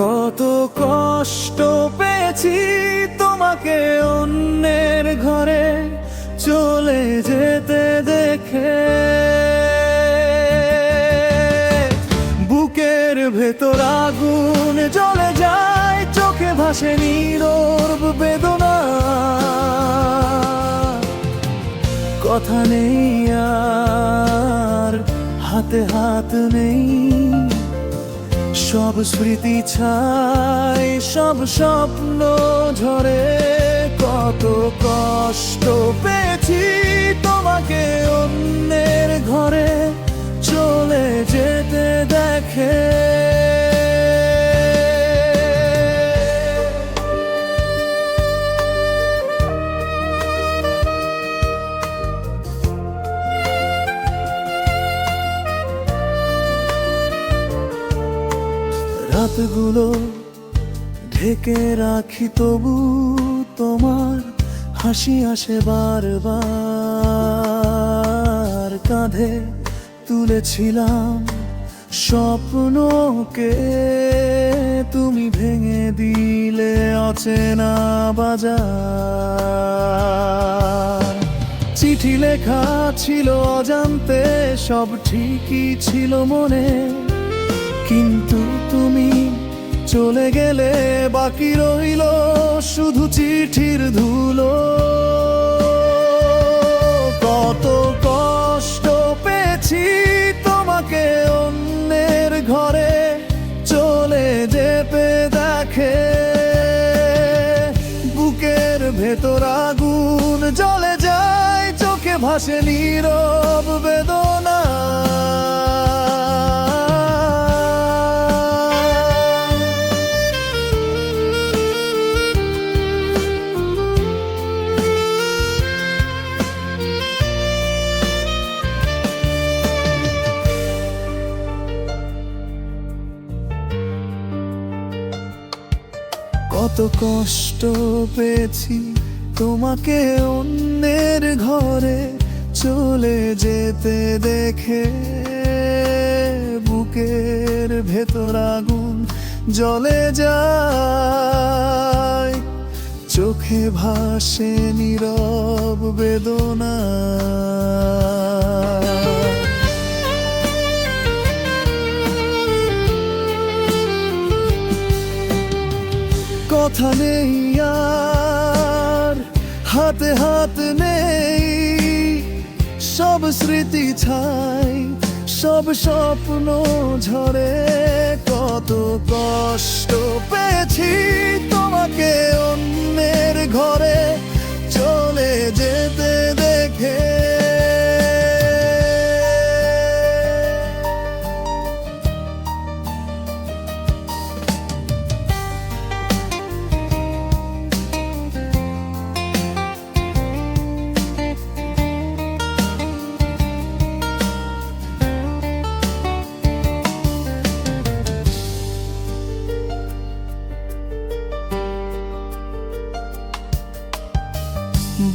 কত কষ্ট পেয়েছি তোমাকে অন্যের ঘরে চলে যেতে দেখে। বুকের ভেতর আগুন জ্বলে যায়, চোখে ভাসে নীরব বেদনা। কথা নেই আর, হাতে হাত নেই। সব স্মৃতি ছাই, সব স্বপ্ন ঝরে। কত কষ্ট পেয়েছি তোমাকে অন্যের ঘরে। চলে যেতে দেখে রাতগুলো ঢেকে রাখি তবু তোমার হাসি আসে বারবার। কাঁধে তুলেছিলাম স্বপ্নকে, তুমি ভেঙে দিলে অচেনা বাজার। চিঠি লেখা ছিল অজান্তে, সব ঠিকই ছিল মনে। কিন্তু তুমি চলে গেলে বাকি রইল শুধু চিঠির ধুলো। কত কষ্ট পেয়েছি তোমাকে অন্যের ঘরে চলে যেতে দেখে। বুকের ভেতর আগুন জ্বলে যায়, চোখে ভাসে নীরব বেদনা। কত কষ্ট পেয়েছি। তোমাকে অন্যের ঘরে চলে যেতে দেখে। বুকের ভেতর আগুন জলে যায়। চোখে ভাসে নীরব বেদনা। কথা নেই আর, হাতে হাত নেই। সব স্মৃতি ছাই, সব স্বপ্ন ঝরে। কত কষ্ট পেয়েছি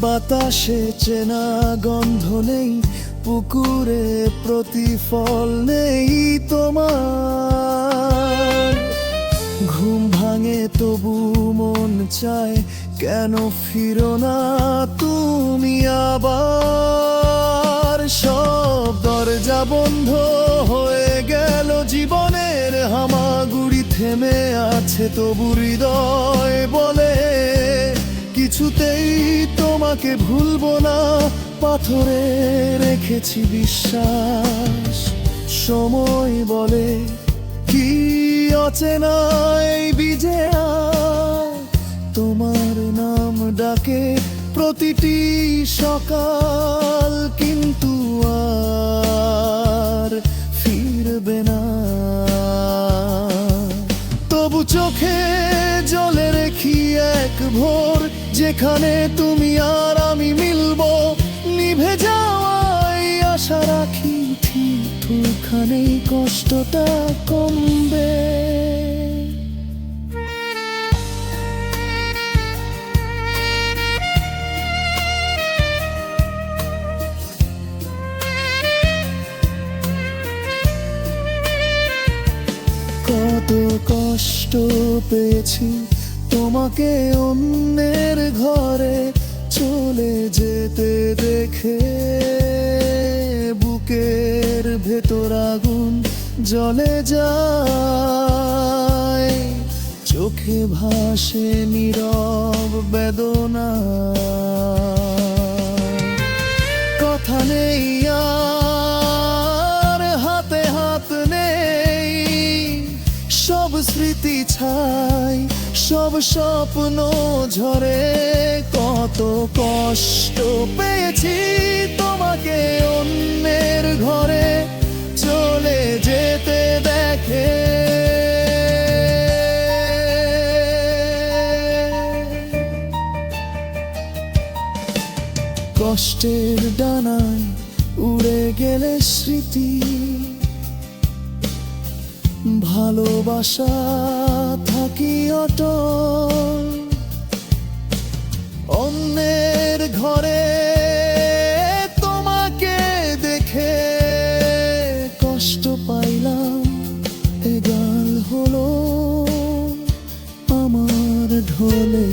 বাতাসে চেনা গন্ধ নেই, পুকুরে প্রতিফল নেই তোমার। ঘুম ভাঙে তবু মন চায়, কেন ফিরো না তুমি আবার? সব দরজা বন্ধ হয়ে গেল জীবনের হামাগুড়ি, থেমে আছে তবু হৃদয় বলে। কিছুতেই তোমাকে ভুলবো না। পাথরে রেখেছি বিশ্বাস। সময় বলে কি অচেনা এই বিজে তোমার নাম ডাকে প্রতিটি সকাল কিন্তু আর ফিরবে না। তবু চোখে এক ভোর, যেখানে তুমি আর আমি মিলবো, নিভে যাওয়াই আশা রাখি ঠিক কষ্টটা কমবে। কত কষ্ট পেয়েছি তোমাকে অন্যের ঘরে চলে যেতে দেখে বুকের ভেতর আগুন জলে যায়। চোখে ভাসে নীরব বেদনা। কথা নেই আর হাতে হাত নেই। সব স্মৃতি ছাই সব স্বপ্ন ঝরে, কত কষ্ট পেয়েছি তোমাকে অন্যের ঘরে চলে যেতে দেখে। কষ্টের ডানায় উড়ে গেলে স্মৃতি ভালোবাসা থাকি অটল। অন্যের ঘরে তোমাকে দেখে কষ্ট পাইলাম এ গাল হলো আমার ঢোলে।